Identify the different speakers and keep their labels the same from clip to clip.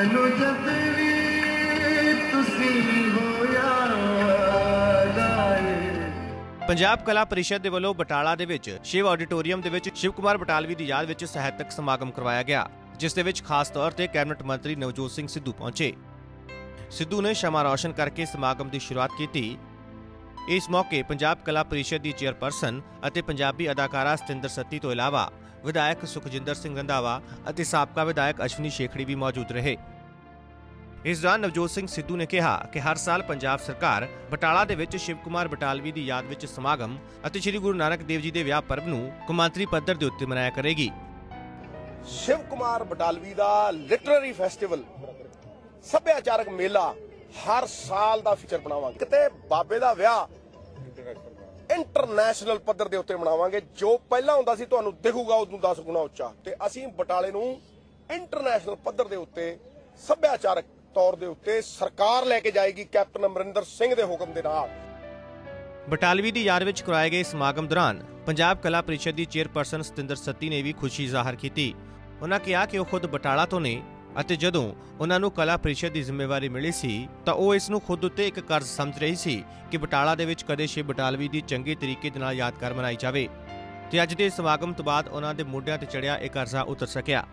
Speaker 1: ਮੈਨੂੰ ਜਦ ਵੀ ਤੁਸੀਂ ਹੋਇਆ
Speaker 2: ਪੰਜਾਬ ਕਲਾ ਪਰਿਸ਼ਦ ਦੇ ਵੱਲੋਂ ਬਟਾਲਾ ਦੇ ਵਿੱਚ ਸ਼ਿਵ ਆਡੀਟੋਰੀਅਮ ਦੇ ਵਿੱਚ ਸ਼ਿਵ ਕੁਮਾਰ ਬਟਾਲਵੀ ਦੀ ਯਾਦ ਵਿੱਚ ਸਾਹਿਤਕ ਸਮਾਗਮ ਕਰਵਾਇਆ ਗਿਆ, ਜਿਸ ਦੇ ਵਿੱਚ ਖਾਸ ਤੌਰ ਤੇ ਕੈਬਨਿਟ ਮੰਤਰੀ ਨਵਜੋਤ ਸਿੰਘ ਸਿੱਧੂ ਪਹੁੰਚੇ। ਸਿੱਧੂ ਨੇ ਸ਼ਮਾ ਰੌਸ਼ਨ ਕਰਕੇ ਸਮਾਗਮ ਦੀ ਸ਼ੁਰੂਆਤ ਕੀਤੀ। ਇਸ ਮੌਕੇ ਪੰਜਾਬ ਕਲਾ ਪਰਿਸ਼ਦ ਦੀ ਚੇਅਰਪਰਸਨ ਅਤੇ ਪੰਜਾਬੀ ਅਦਾਕਾਰਾ ਸਤਿੰਦਰ ਸੱਤੀ ਤੋਂ ਇਲਾਵਾ ਵਿਧਾਇਕ ਸੁਖਜਿੰਦਰ ਸਿੰਘ ਰੰਧਾਵਾ ਅਤੇ ਸਾਬਕਾ ਵਿਧਾਇਕ ਅਸ਼ਵਨੀ ਸ਼ੇਖੜੀ ਵੀ ਮੌਜੂਦ ਰਹੇ। ਇਸ ਦੌਰਾਨ ਨਵਜੋਤ ਸਿੰਘ ਸਿੱਧੂ ਨੇ ਕਿਹਾ ਕਿ ਹਰ ਸਾਲ ਪੰਜਾਬ ਸਰਕਾਰ ਬਟਾਲਾ ਦੇ ਵਿੱਚ ਸ਼ਿਵ ਕੁਮਾਰ ਬਟਾਲਵੀ ਦੀ ਯਾਦ ਵਿੱਚ ਸਮਾਗਮ ਅਤੇ ਸ੍ਰੀ ਗੁਰੂ ਨਾਨਕ ਦੇਵ ਜੀ ਦੇ ਵਿਆਹ ਪਰਬ ਨੂੰ ਕੌਮਾਂਤਰੀ ਪੱਧਰ ਦੇ ਉੱਤੇ ਮਨਾਇਆ ਕਰੇਗੀ।
Speaker 3: ਸ਼ਿਵ ਕੁਮਾਰ ਬਟਾਲਵੀ ਦਾ ਲਿਟਰੇਰੀ ਫੈਸਟੀਵਲ ਸੱਭਿਆਚਾਰਕ ਮੇਲਾ ਹਰ ਸਾਲ ਦਾ ਫੀਚਰ ਬਣਾਵਾਂਗੇ। ਕਿਤੇ ਬਾਬੇ ਦਾ ਵਿਆਹ ਇੰਟਰਨੈਸ਼ਨਲ ਪੱਧਰ ਦੇ ਉੱਤੇ ਮਨਾਵਾਂਗੇ। ਜੋ ਪਹਿਲਾਂ ਹੁੰਦਾ ਸੀ ਤੁਹਾਨੂੰ ਦਿਖੂਗਾ, ਉਦੋਂ 10 ਗੁਣਾ ਉੱਚਾ। ਤੇ ਅਸੀਂ ਬਟਾਲੇ ਨੂੰ ਇੰਟਰਨੈਸ਼ਨਲ ਪੱਧਰ ਦੇ ਉੱਤੇ, ਸੱਭਿਆਚਾਰਕ ਤੌਰ ਦੇ ਉੱਤੇ ਸਰਕਾਰ ਲੈ ਕੇ ਜਾਏਗੀ ਕੈਪਟਨ ਅਮਰਿੰਦਰ ਸਿੰਘ ਦੇ ਹੁਕਮ ਦੇ ਨਾਲ।
Speaker 2: ਬਟਾਲਵੀ ਦੀ ਯਾਦ ਵਿੱਚ ਕਰਵਾਏ ਗਏ ਸਮਾਗਮ ਦੌਰਾਨ ਪੰਜਾਬ ਕਲਾ ਪਰਿਸ਼ਦ ਦੀ ਚੇਅਰਪਰਸਨ ਸਤਿੰਦਰ ਸੱਤੀ ਨੇ ਵੀ ਖੁਸ਼ੀ ਜ਼ਾਹਰ ਕੀਤੀ। ਉਹਨਾਂ ਕਿਹਾ ਕਿ ਉਹ ਖੁਦ ਬਟਾਲਾ ਤੋਂ ਨੇ ਅਤੇ ਜਦੋਂ ਉਹਨਾਂ ਨੂੰ ਕਲਾ ਪ੍ਰੀਸ਼ਦ ਦੀ ਜ਼ਿੰਮੇਵਾਰੀ ਮਿਲੀ ਸੀ, ਤਾਂ ਉਹ ਇਸ ਨੂੰ ਖੁਦ ਉੱਤੇ ਇੱਕ ਕਰਜ਼ ਸਮਝ ਰਹੀ ਸੀ ਕਿ ਬਟਾਲਾ ਦੇ ਵਿੱਚ ਕਦੇ ਸ਼ਿਵ ਬਟਾਲਵੀ ਦੀ ਚੰਗੇ ਤਰੀਕੇ ਦੇ ਨਾਲ ਯਾਦਗਾਰ ਮਨਾਈ ਜਾਵੇ। ਤੇ ਅੱਜ ਦੇ ਸਮਾਗਮ ਤੋਂ ਬਾਅਦ ਉਹਨਾਂ ਦੇ ਮੋਢਿਆਂ ਤੇ ਚੜਿਆ ਇਹ ਕਰਜ਼ਾ ਉਤਰ ਸਕਿਆ।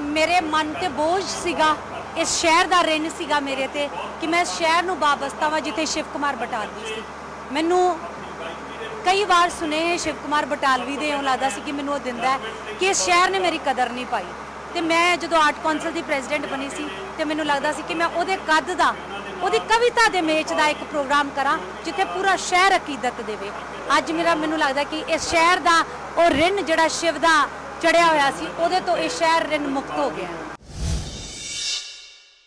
Speaker 4: ਮੇਰੇ ਮਨ ਤੇ ਬੋਝ ਸੀਗਾ, ਇਸ ਸ਼ਹਿਰ ਦਾ ਰਿੰਨ ਸੀਗਾ ਮੇਰੇ ਤੇ, ਕਿ ਮੈਂ ਇਸ ਸ਼ਹਿਰ ਨੂੰ ਵਾਪਸਤਾ ਵਾਂ ਜਿੱਥੇ ਸ਼ਿਵ ਕੁਮਾਰ ਬਟਾਲਵੀ ਸੀ। ਮੈਨੂੰ ਕਈ ਵਾਰ ਸੁਨੇ ਸ਼ਿਵ ਕੁਮਾਰ ਬਟਾਲਵੀ ਦੇ ਇਉਂ ਲੱਗਦਾ ਸੀ ਕਿ ਮੈਨੂੰ ਉਹ ਦਿੰਦਾ ਕਿ ਇਸ ਸ਼ਹਿਰ ਨੇ ਮੇਰੀ ਕਦਰ ਨਹੀਂ ਪਾਈ। ਤੇ ਮੈਂ ਜਦੋਂ ਆਰਟ ਕੌਂਸਲ ਦੀ ਪ੍ਰੈਜ਼ੀਡੈਂਟ ਬਣੀ ਸੀ ਤੇ ਮੈਨੂੰ ਲੱਗਦਾ ਸੀ ਕਿ ਮੈਂ ਉਹਦੇ ਕੱਦ ਦਾ, ਉਹਦੀ ਕਵਿਤਾ ਦੇ ਮੇਚ ਦਾ ਇੱਕ ਪ੍ਰੋਗਰਾਮ ਕਰਾਂ ਜਿੱਥੇ ਪੂਰਾ ਸ਼ਹਿਰ ਅਕੀਦਤ ਦੇਵੇ। ਅੱਜ ਮੇਰਾ, ਮੈਨੂੰ ਲੱਗਦਾ ਕਿ ਇਸ ਸ਼ਹਿਰ ਦਾ ਉਹ ਰਿਣ ਜਿਹੜਾ ਸ਼ਿਵ ਦਾ ਚੜਿਆ ਹੋਇਆ ਸੀ, ਉਹਦੇ ਤੋਂ ਇਹ ਸ਼ਹਿਰ ਰਿਣ ਮੁਕਤ ਹੋ ਗਿਆ।